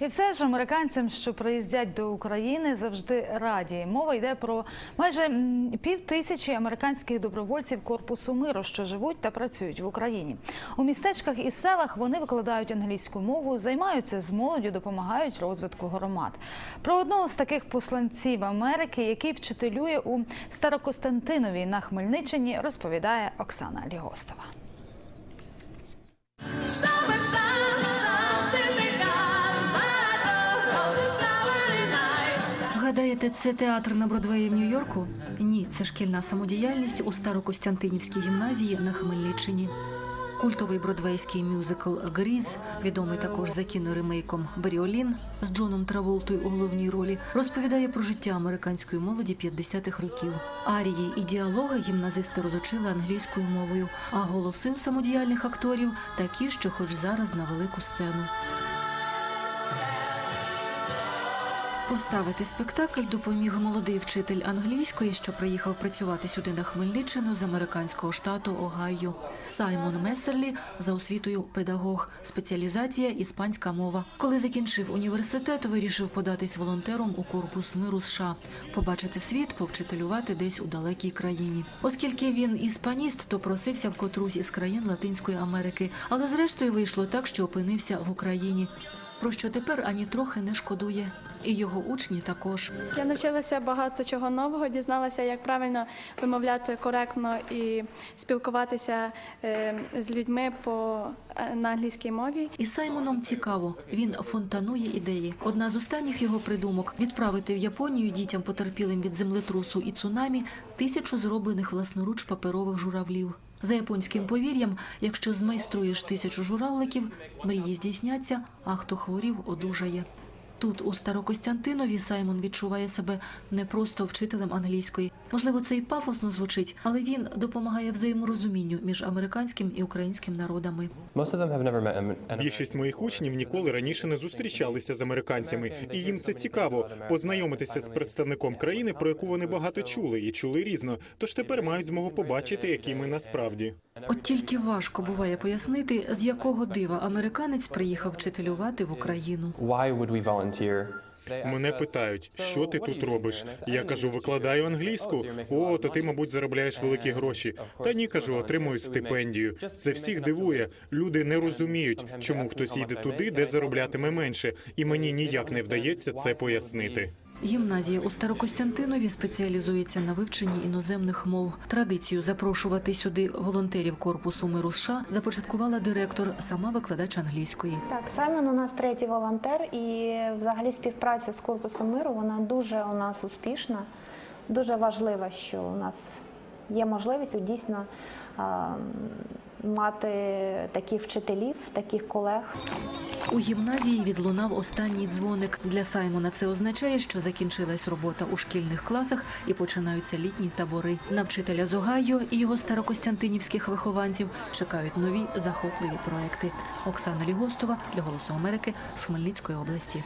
І все ж американцям, що приїздять до України, завжди раді. Мова йде про майже пів тисячі американських добровольців корпусу миру, що живуть та працюють в Україні. У містечках і селах вони викладають англійську мову, займаються з молоддю, допомагають розвитку громад. Про одного з таких посланців Америки, який вчителює у Старокостянтинові на Хмельниччині, розповідає Оксана Лігостова. Гадаєте, це театр на Бродвеї в Нью-Йорку? Ні, це шкільна самодіяльність у Старокостянтинівській гімназії на Хмельниччині. Культовий бродвейський мюзикл Гріз, відомий також за кіноремейком Баріолін з Джоном Траволтою у головній ролі, розповідає про життя американської молоді 50-х років. Арії і діалоги гімназисти розучили англійською мовою, а голоси у самодіяльних акторів такі, що хоч зараз на велику сцену. Поставити спектакль допоміг молодий вчитель англійської, що приїхав працювати сюди на Хмельниччину з американського штату Огайо. Саймон Месерлі за освітою педагог, спеціалізація іспанська мова. Коли закінчив університет, вирішив податись волонтером у корпус миру США, побачити світ, повчителювати десь у далекій країні. Оскільки він іспаніст, то просився в котрусь із країн Латинської Америки, але зрештою вийшло так, що опинився в Україні. Про що тепер ані трохи не шкодує, і його учні також. Я навчилася багато чого нового, дізналася, як правильно вимовляти коректно і спілкуватися е, з людьми по е, на англійській мові. І Саймоном цікаво. Він фонтанує ідеї. Одна з останніх його придумок відправити в Японію дітям потерпілим від землетрусу і цунамі тисячу зроблених власноруч паперових журавлів. За японським повір'ям, якщо змайструєш тисячу журавликів, мрії здійсняться, а хто хворів, одужає. Тут, у Старокостянтинові, Саймон відчуває себе не просто вчителем англійської. Можливо, це і пафосно звучить, але він допомагає взаєморозумінню між американським і українським народами. Більшість моїх учнів ніколи раніше не зустрічалися з американцями, і їм це цікаво познайомитися з представником країни, про яку вони багато чули і чули різно. Тож тепер мають змогу побачити, які ми насправді. От тільки важко буває пояснити, з якого дива американець приїхав вчителювати в Україну. Мене питають, що ти тут робиш? here?" And I say, Я кажу, викладаю англійську. "Oh, so you're making a О, то ти, мабуть, заробляєш великі гроші. Та ні, кажу, отримую стипендію. Це всіх дивує. Люди не розуміють, чому хтось їде туди, де зароблятиме менше, і мені ніяк не вдається це пояснити. Гімназія у Старокостянтинові спеціалізується на вивченні іноземних мов. Традицію запрошувати сюди волонтерів корпусу миру США започаткувала директор, сама викладач англійської. Так, Саймон у нас третій волонтер, і взагалі співпраця з корпусом миру вона дуже у нас успішна. Дуже важливо, що у нас є можливість дійсно а, мати таких вчителів, таких колег. У гімназії відлунав останній дзвоник. Для Саймона це означає, що закінчилась робота у шкільних класах і починаються літні табори. На вчителя Огайо і його старокостянтинівських вихованців чекають нові захопливі проекти. Оксана Лігостова для Голосу Америки з Хмельницької області.